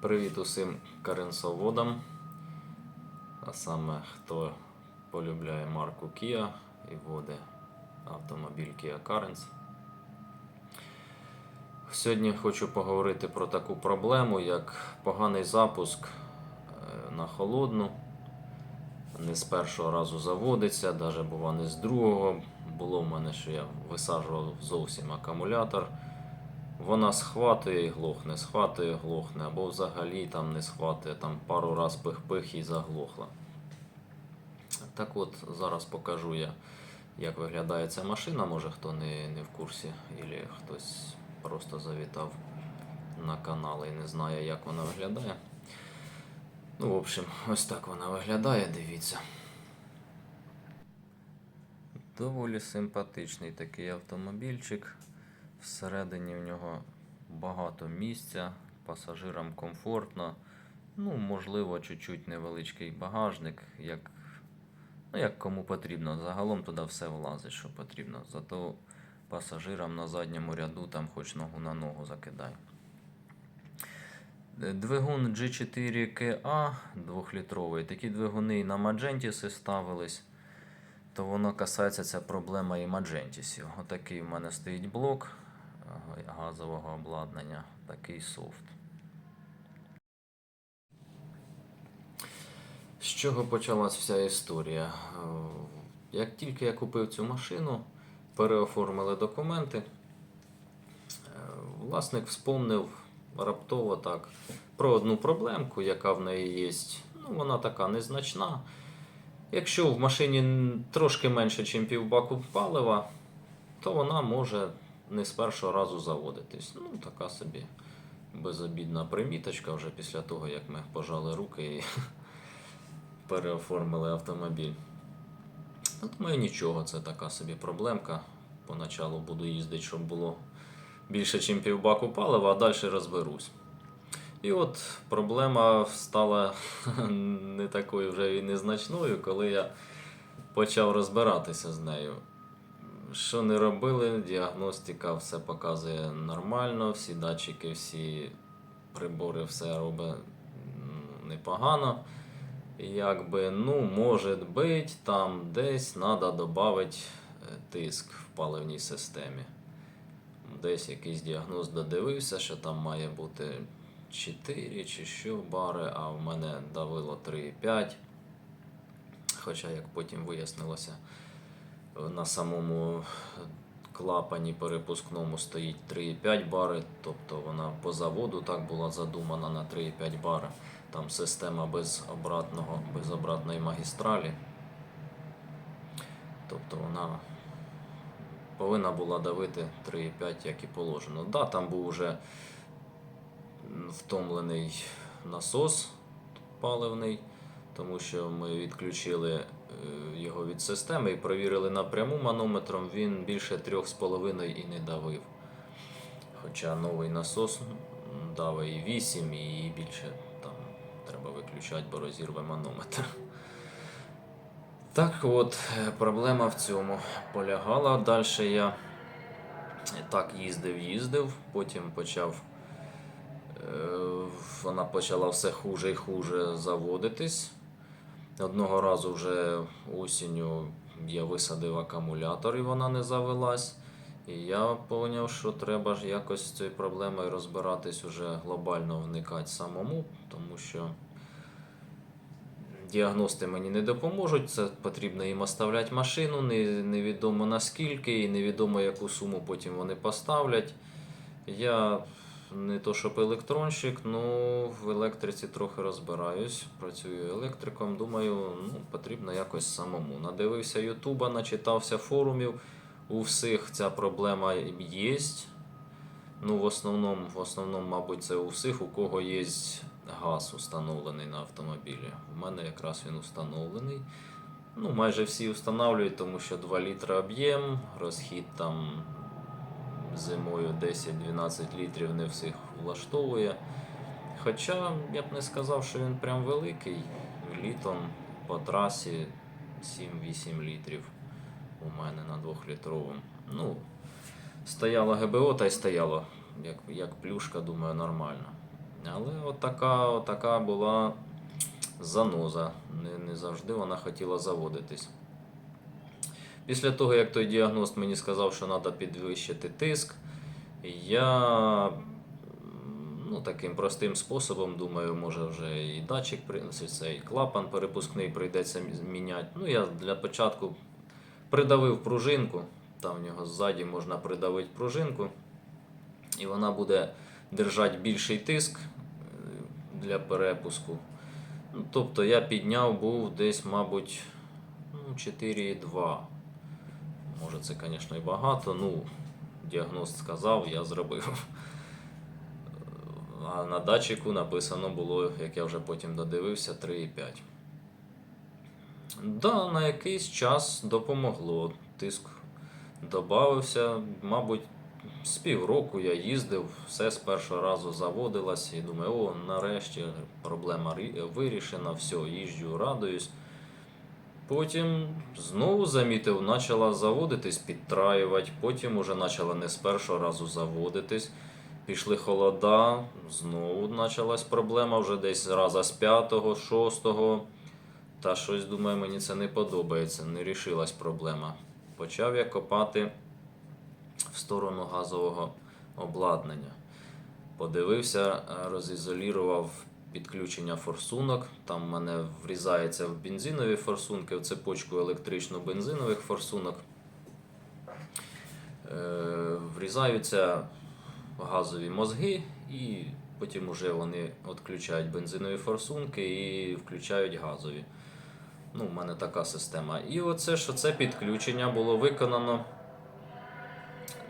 Привіт усім каренсоводам, а саме хто полюбляє марку Kia і водить автомобіль Kia Carens. Сьогодні хочу поговорити про таку проблему, як поганий запуск е, на холодну. Не з першого разу заводиться, навіть бува не з другого. Було в мене, що я висаджував зовсім акумулятор. Вона схватує і глохне, схватує і глохне, або взагалі там не схватує, там пару раз пих-пих і заглохла. Так от, зараз покажу я, як виглядає ця машина. Може хто не, не в курсі, або хтось просто завітав на канал і не знає, як вона виглядає. Ну, в общем, ось так вона виглядає, дивіться. Доволі симпатичний такий автомобільчик. Всередині в нього багато місця, пасажирам комфортно. Ну, можливо, чуть-чуть невеличкий багажник, як, ну, як кому потрібно. Загалом туди все влазить, що потрібно. Зато пасажирам на задньому ряду там хоч ногу на ногу закидай. Двигун G4KA 2-літровий. Такі двигуни і на Magentisi ставились то воно касається ця проблема і Magentісів. Отакий в мене стоїть блок газового обладнання, такий софт. З чого почалась вся історія? Е, Як тільки я купив цю машину, переоформили документи, е, власник вспомнив раптово так про одну проблемку, яка в неї є. Ну, вона така незначна. Якщо в машині трошки менше, ніж півбаку палива, то вона може не з першого разу заводитись. Ну, така собі безобідна приміточка вже після того, як ми пожали руки і переоформили автомобіль. Ну, думаю, нічого, це така собі проблемка. Поначалу буду їздити, щоб було більше, ніж півбаку палива, а далі розберусь. І от проблема стала не такою вже і незначною, коли я почав розбиратися з нею. Що не робили, діагностика все показує нормально, всі датчики, всі прибори, все робить непогано. Якби, ну, може бути, там десь треба додати тиск в паливній системі. Десь якийсь діагноз додивився, що там має бути 4 чи що бари, а в мене давило 3,5. Хоча, як потім вияснилося, на самому клапані перепускному стоїть 3,5 бари, тобто вона по заводу так була задумана на 3,5 бари. Там система без обратного, без обратної магістралі. Тобто вона повинна була давити 3,5, як і положено. Да, там був уже втомлений насос паливний, тому що ми відключили його від системи і провірили напряму манометром, він більше 3,5 і не давив. Хоча новий насос і 8, і більше там треба виключати, бо розірве манометр. Так от, е, проблема в цьому полягала. Далі я так їздив, їздив, потім почав. е, Вона почала все хуже і хуже заводитись. Одного разу вже осінню я висадив акумулятор і вона не завелась. І я зрозумів, що треба ж якось з цією проблемою розбиратись уже глобально вникати самому, тому що діагности мені не допоможуть. Це потрібно їм оставляти машину, невідомо наскільки, і невідомо яку суму потім вони поставлять. Я не то щоб електронщик, ну в електриці трохи розбираюсь. Працюю електриком. Думаю, ну потрібно якось самому. Надивився Ютуба, начитався форумів. У всіх ця проблема є. Ну, в основному, в основному, мабуть, це у всіх, у кого є газ установлений на автомобілі. У мене якраз він установлений. Ну, майже всі встановлюють, тому що 2 літри об'єм, розхід там зимою 10-12 літрів не всіх влаштовує. Хоча я б не сказав, що він прям великий. Літом по трасі 7-8 літрів у мене на 2-літровому. Ну, стояло ГБО та й стояло, як, як плюшка, думаю, нормально. Але отака, отака була заноза. Не, не завжди вона хотіла заводитись. Після того, як той діагност мені сказав, що треба підвищити тиск, я ну, таким простим способом, думаю, може вже і датчик і клапан перепускний прийдеться міняти. Ну, я для початку придавив пружинку, там в нього ззаді можна придавити пружинку, і вона буде держати більший тиск е, для перепуску. Ну, тобто я підняв був десь, мабуть, ну, 4,2. Може, це, звісно, і багато. Ну, діагност сказав, я зробив. А на датчику написано було, як я вже потім додивився, 3,5. Да, на якийсь час допомогло. Тиск додався. Мабуть, з півроку я їздив, все з першого разу заводилось і думаю, о, нарешті проблема вирішена, все, їжджу, радуюсь. Потім знову замітив, почала заводитись, підтраювати, потім уже почала не з першого разу заводитись. Пішли холода, знову почалась проблема вже десь раза з п'ятого, шостого. Та щось, думаю, мені це не подобається, не рішилась проблема. Почав я копати в сторону газового обладнання. Подивився, розізолірував підключення форсунок. Там в мене врізається в бензинові форсунки, в цепочку електрично-бензинових форсунок. Е, Врізаються газові мозги, і потім уже вони відключають бензинові форсунки і включають газові. Ну, у мене така система. І оце, що це підключення було виконано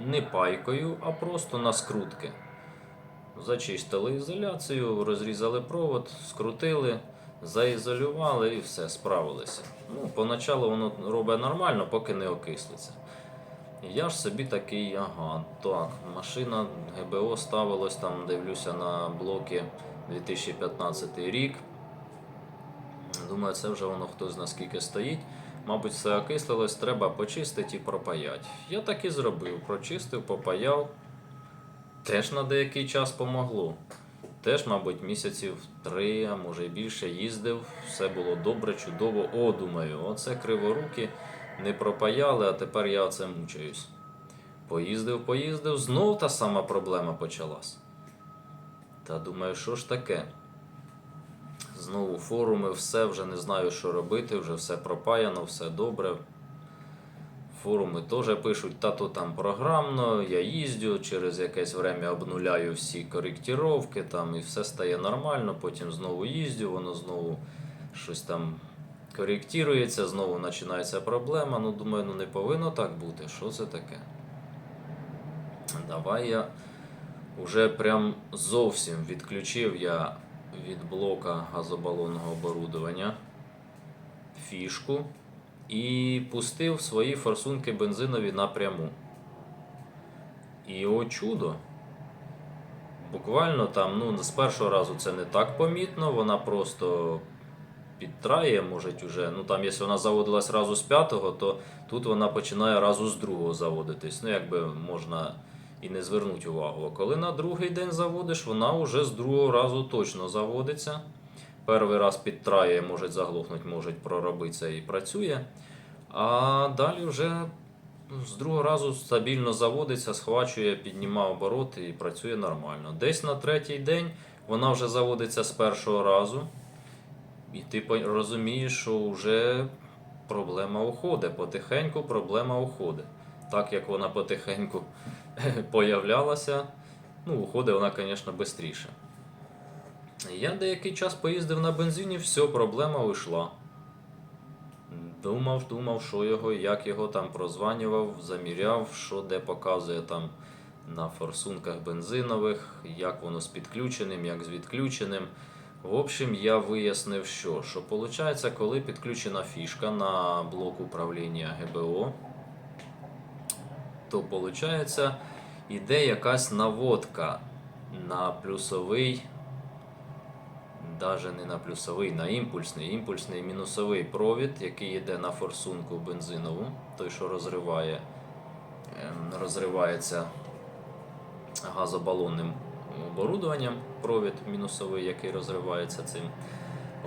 не пайкою, а просто на скрутки. Зачистили ізоляцію, розрізали провод, скрутили, заізолювали і все, справилися. Ну, поначалу воно робить нормально, поки не окислиться. Я ж собі такий, ага, так, машина ГБО ставилось там, дивлюся на блоки 2015 рік. Думаю, це вже воно хтось наскільки стоїть. Мабуть, все окислилось, треба почистити і пропаяти. Я так і зробив. Прочистив, попаяв. Теж на деякий час помогло. Теж, мабуть, місяців три, а може і більше їздив, все було добре, чудово. О, думаю, оце криворуки не пропаяли, а тепер я оце мучаюсь. Поїздив, поїздив, знов та сама проблема почалась. Та думаю, що ж таке? Знову форуми, все вже не знаю, що робити, вже все пропаяно, все добре. Форуми теж пишуть, та то там програмно, я їздю, через якесь время обнуляю всі коректіровки, там і все стає нормально, потім знову їздю, воно знову щось там коректується, знову починається проблема. Ну, думаю, ну не повинно так бути. Що це таке? Давай я вже прям зовсім відключив я від блока газобалонного оборудовання фішку і пустив свої форсунки бензинові напряму. І о чудо! Буквально там, ну, з першого разу це не так помітно, вона просто підтрає, може уже. Ну там, якщо вона заводилась разу з п'ятого, то тут вона починає разу з другого заводитись. Ну, якби можна і не звернути увагу. А коли на другий день заводиш, вона вже з другого разу точно заводиться. Перший раз підтрає, може заглохнути, може проробитися і працює. А далі вже з другого разу стабільно заводиться, схвачує, піднімає обороти і працює нормально. Десь на третій день вона вже заводиться з першого разу. І ти розумієш, що вже проблема уходить. Потихеньку проблема уходить. Так як вона потихеньку появлялася, ну, уходить вона, звісно, швидше. Я деякий час поїздив на бензині, все, проблема вийшла. Думав, думав, що його, як його там прозванював, заміряв, що де показує там на форсунках бензинових, як воно з підключеним, як з відключеним. В общем, я вияснив, що, що виходить, коли підключена фішка на блок управління ГБО, то виходить, іде якась наводка на плюсовий, навіть не на плюсовий, на імпульсний, імпульсний мінусовий провід, який йде на форсунку бензинову, той, що розриває, ем, розривається газобалонним оборудованням, провід мінусовий, який розривається цим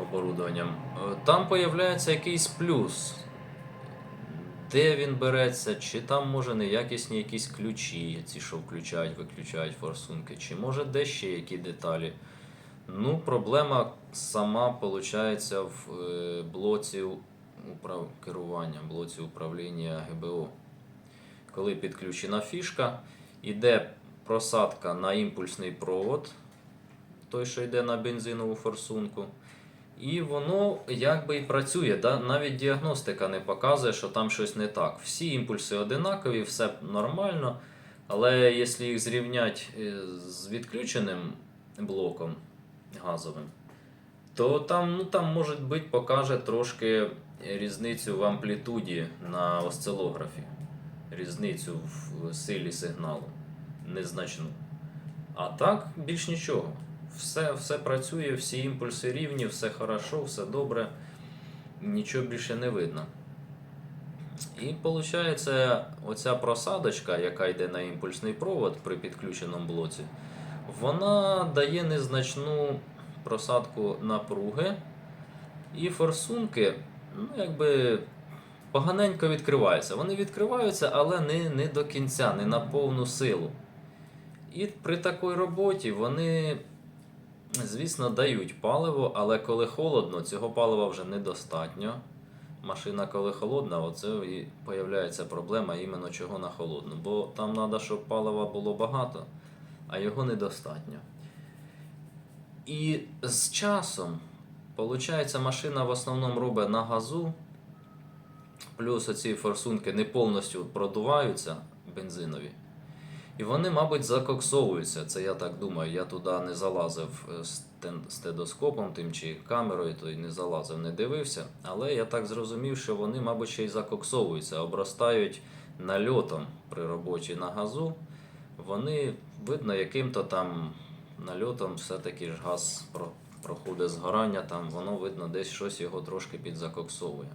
оборудованням. Е, Там появляється якийсь плюс. Де він береться, чи там може неякісні якісь ключі, ці, що включають, виключають форсунки, чи може де ще які деталі. Ну, проблема сама виходить в е, блоці управ... керування, блоці управління ГБО. Коли підключена фішка, йде просадка на імпульсний провод, той, що йде на бензинову форсунку. І воно якби і працює. Да? Навіть діагностика не показує, що там щось не так. Всі імпульси одинакові, все нормально. Але якщо їх зрівняти е, з відключеним блоком газовим, то там, ну, там може бути, покаже трошки різницю в амплітуді на осцилографі. Різницю в силі сигналу. Незначну. А так більш нічого. Все, все працює, всі імпульси рівні, все хорошо, все добре. Нічого більше не видно. І виходить, оця просадочка, яка йде на імпульсний провод при підключеному блоці, вона дає незначну просадку напруги. І форсунки, ну, якби поганенько відкриваються. Вони відкриваються, але не, не до кінця, не на повну силу. І при такій роботі вони, звісно, дають паливо, але коли холодно, цього палива вже недостатньо. Машина, коли холодна, оце і появляється проблема іменно чого на холодну. Бо там треба, щоб палива було багато, а його недостатньо. І з часом, виходить, машина в основному робить на газу, плюс оці форсунки не повністю продуваються бензинові. І вони, мабуть, закоксовуються. Це я так думаю. Я туди не залазив е, з стедоскопом тим чи камерою, то й не залазив, не дивився. Але я так зрозумів, що вони, мабуть, ще й закоксовуються, обростають нальотом при роботі на газу. Вони, видно, яким-то там нальотом все-таки ж газ про- проходить згорання, там воно видно, десь щось його трошки підзакоксовує.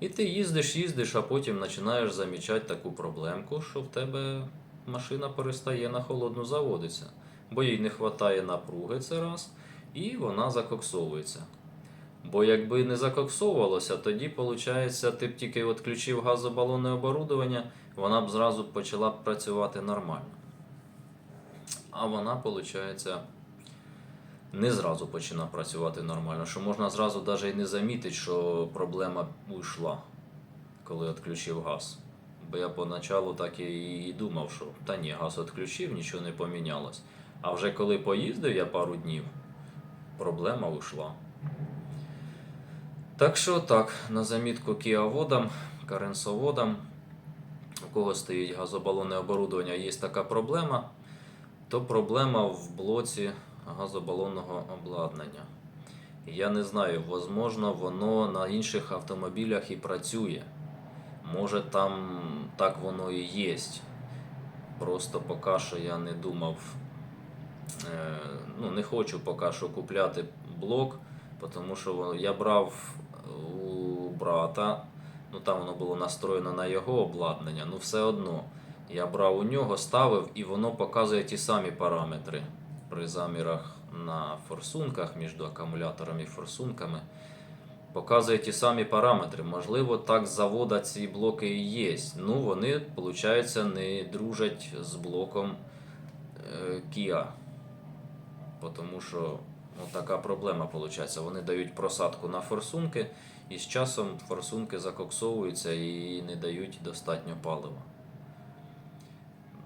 І ти їздиш, їздиш, а потім починаєш замічати таку проблемку, що в тебе машина перестає на холодну заводитися, бо їй не вистачає напруги це раз, і вона закоксовується. Бо якби не закоксовувалося, тоді, виходить, ти б тільки відключив газобалонне оборудовання, вона б зразу почала б працювати нормально. А вона, виходить, не зразу починає працювати нормально, що можна зразу навіть і не замітити, що проблема уйшла, коли відключив газ. Бо я поначалу так і, думав, що та ні, газ відключив, нічого не помінялось. А вже коли поїздив я пару днів, проблема уйшла. Так що так, на замітку кіаводам, каренсоводам, кого стоїть газобалонне оборудовання, є така проблема, то проблема в блоці газобалонного обладнання. Я не знаю, возможно, воно на інших автомобілях і працює. Може там так воно і є. Просто поки що я не думав, е, ну не хочу поки що купляти блок, тому що я брав у брата, ну там воно було настроєно на його обладнання, ну все одно. Я брав у нього, ставив і воно показує ті самі параметри при замірах на форсунках між акумуляторами і форсунками. Показує ті самі параметри. Можливо, так з завода ці блоки і є. Ну, вони, виходить, не дружать з блоком е, Kia. Тому що ну, така проблема виходить. Вони дають просадку на форсунки, і з часом форсунки закоксовуються і не дають достатньо палива.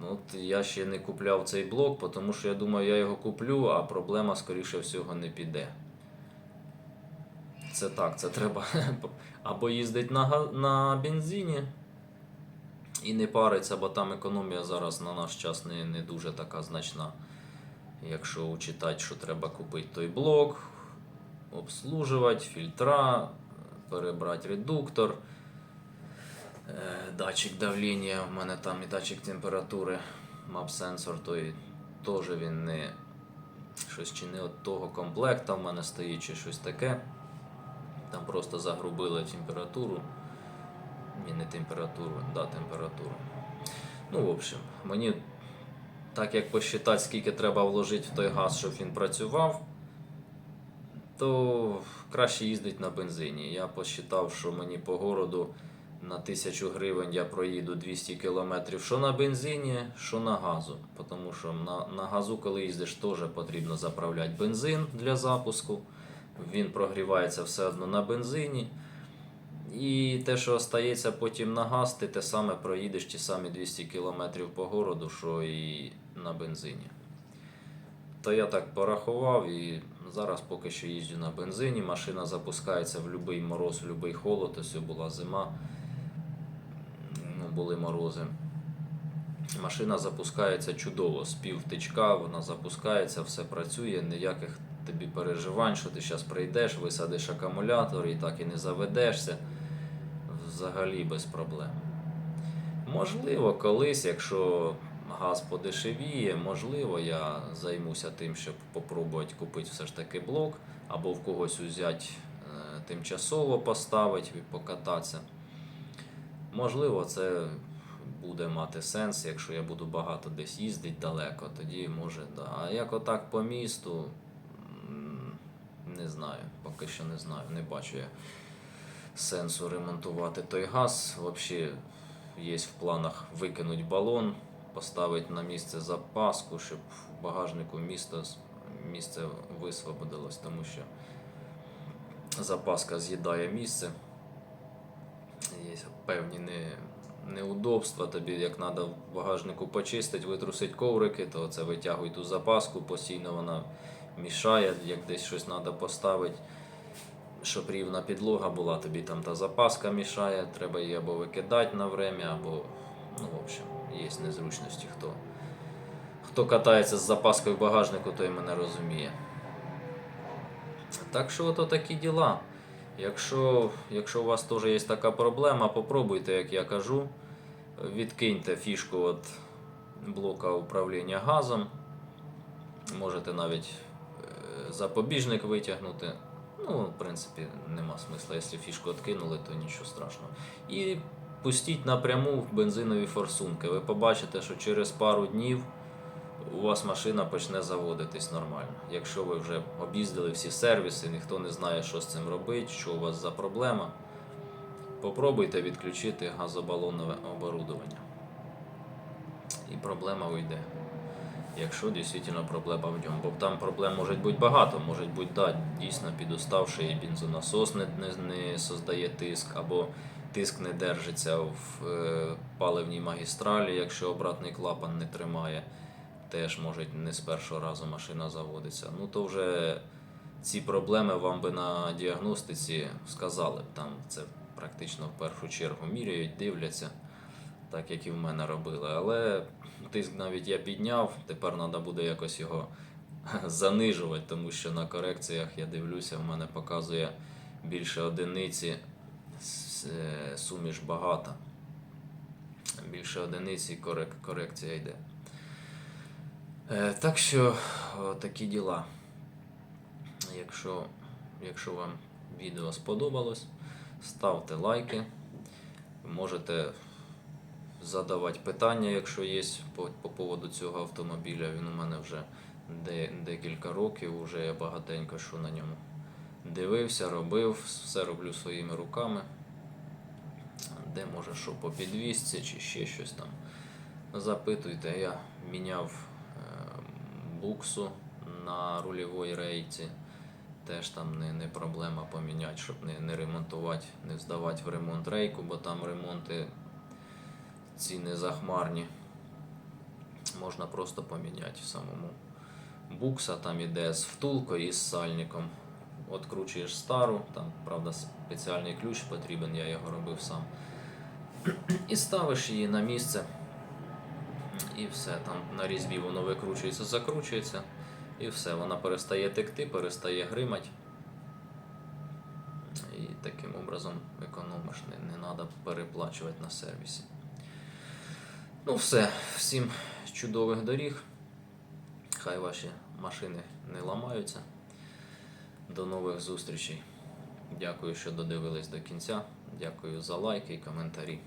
Ну, от я ще не купляв цей блок, тому що я думаю, я його куплю, а проблема, скоріше всього, не піде. Це так, це треба або їздити на, на бензині і не париться, бо там економія зараз на наш час не, не дуже така значна. Якщо учитати, що треба купити той блок, обслужувати, фільтра, перебрати редуктор. Е, Датчик давлення, в мене там і датчик температури, мап-сенсор, той теж він не щось чи не от того комплекта в мене стоїть, чи щось таке. Там просто загрубили температуру. Ні, не температуру, да, температуру. Ну, в общем, мені так як посчитати, скільки треба вложити в той газ, щоб він працював, то краще їздити на бензині. Я посчитав, що мені по городу на 1000 гривень я проїду 200 кілометрів що на бензині, що на газу. Тому що на, на газу, коли їздиш, теж потрібно заправляти бензин для запуску. Він прогрівається все одно на бензині. І те, що остається потім на газ, ти те саме проїдеш ті самі 200 км по городу, що і на бензині. То я так порахував і зараз поки що їздю на бензині. Машина запускається в будь-який мороз, в будь-який холод. Ось була зима, ну, були морози. Машина запускається чудово, з півтичка, вона запускається, все працює, ніяких тобі переживань, що ти зараз прийдеш, висадиш акумулятор і так і не заведешся. Взагалі без проблем. Можливо, колись, якщо газ подешевіє, можливо, я займуся тим, щоб попробувати купити все ж таки блок, або в когось взяти тимчасово поставити і покататися. Можливо, це буде мати сенс, якщо я буду багато десь їздити далеко, тоді може, да. А як отак по місту, не знаю, поки що не знаю, не бачу я сенсу ремонтувати той газ. Взагалі є в планах викинути балон, поставити на місце запаску, щоб в багажнику міста місце висвободилось, тому що запаска з'їдає місце. Є певні не, неудобства. Тобі як треба в багажнику почистити, витрусити коврики, то це витягуй ту запаску, постійно вона мішає, як десь щось треба поставити щоб рівна підлога була, тобі там та запаска мішає, треба її або викидати на время, або, ну, в общем, є незручності. Хто, хто катається з запаскою в багажнику, той мене розуміє. Так що ото такі діла. Якщо, якщо у вас теж є така проблема, попробуйте, як я кажу, відкиньте фішку від блока управління газом. Можете навіть е, запобіжник витягнути. Ну, в принципі, нема смисла. Якщо фішку відкинули, то нічого страшного. І пустіть напряму в бензинові форсунки. Ви побачите, що через пару днів у вас машина почне заводитись нормально. Якщо ви вже об'їздили всі сервіси, ніхто не знає, що з цим робити, що у вас за проблема, попробуйте відключити газобалонне оборудовання. І проблема уйде якщо дійсно проблема в ньому. Бо там проблем може бути багато. Може бути, да, дійсно підуставший бензонасос не, не, не создає тиск, або тиск не держиться в е, паливній магістралі, якщо обратний клапан не тримає, теж може не з першого разу машина заводиться. Ну то вже ці проблеми вам би на діагностиці сказали б. Там це практично в першу чергу міряють, дивляться так як і в мене робили. Але тиск навіть я підняв, тепер треба буде якось його занижувати, тому що на корекціях я дивлюся, в мене показує більше одиниці, суміш багата. Більше одиниці корек- корекція йде. Е, Так що такі діла. Якщо, якщо вам відео сподобалось, ставте лайки. Можете задавати питання, якщо є по, по поводу цього автомобіля. Він у мене вже де, декілька років, вже я багатенько що на ньому дивився, робив, все роблю своїми руками. Де може що по підвісці чи ще щось там. Запитуйте, я міняв е, буксу на рульовій рейці. Теж там не, не проблема поміняти, щоб не, не ремонтувати, не здавати в ремонт рейку, бо там ремонти ціни захмарні. Можна просто поміняти самому. Букса там іде з втулкою і з сальником. Откручуєш стару, там, правда, спеціальний ключ потрібен, я його робив сам. І ставиш її на місце. І все, там на різьбі воно викручується, закручується. І все, вона перестає текти, перестає гримати. І таким образом економиш, не, треба переплачувати на сервісі. Ну, все, всім чудових доріг. Хай ваші машини не ламаються. До нових зустрічей. Дякую, що додивились до кінця. Дякую за лайки і коментарі.